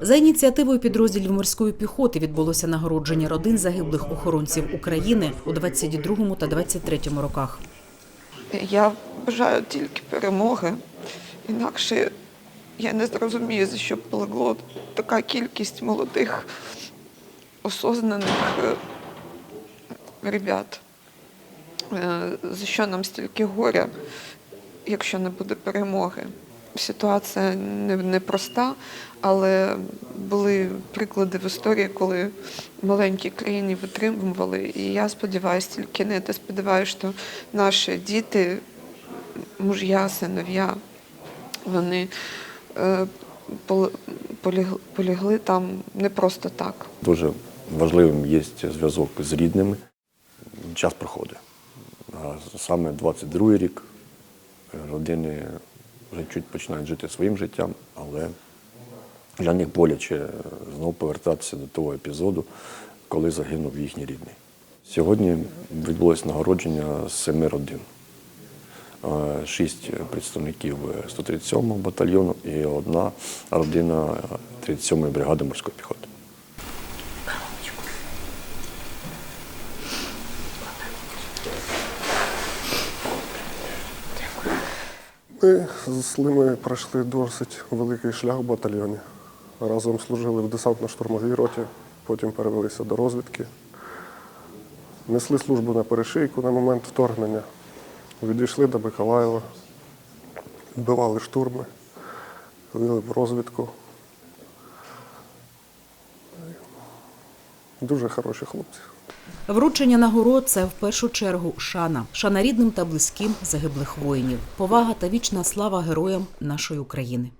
За ініціативою підрозділів морської піхоти відбулося нагородження родин загиблих охоронців України у 22 та 23 роках. Я бажаю тільки перемоги. Інакше я не зрозумію, за що полагло така кількість молодих, осознаних е, ребят. Е, За що нам стільки горя, якщо не буде перемоги? Ситуація непроста, але були приклади в історії, коли маленькі країни витримували. І я сподіваюся, тільки не те сподіваюся, що наші діти, муж'я, синов'я, вони е, пол- полягли там не просто так. Дуже важливим є зв'язок з рідними. Час проходить. А саме 22 рік родини чуть починають жити своїм життям, але для них боляче знову повертатися до того епізоду, коли загинув їхній рідний. Сьогодні відбулось нагородження семи родин. Е, Шість представників 137-го батальйону і одна родина 37-ї бригади морської піхоти. Ми з Слими пройшли досить великий шлях в батальйоні. Разом служили в десантно-штурмовій роті, потім перевелися до розвідки. Несли службу на перешийку на момент вторгнення. Відійшли до Миколаєва, вбивали штурми, ходили в розвідку. Дуже хороші хлопці. Вручення нагород це в першу чергу шана, шана рідним та близьким загиблих воїнів, повага та вічна слава героям нашої України.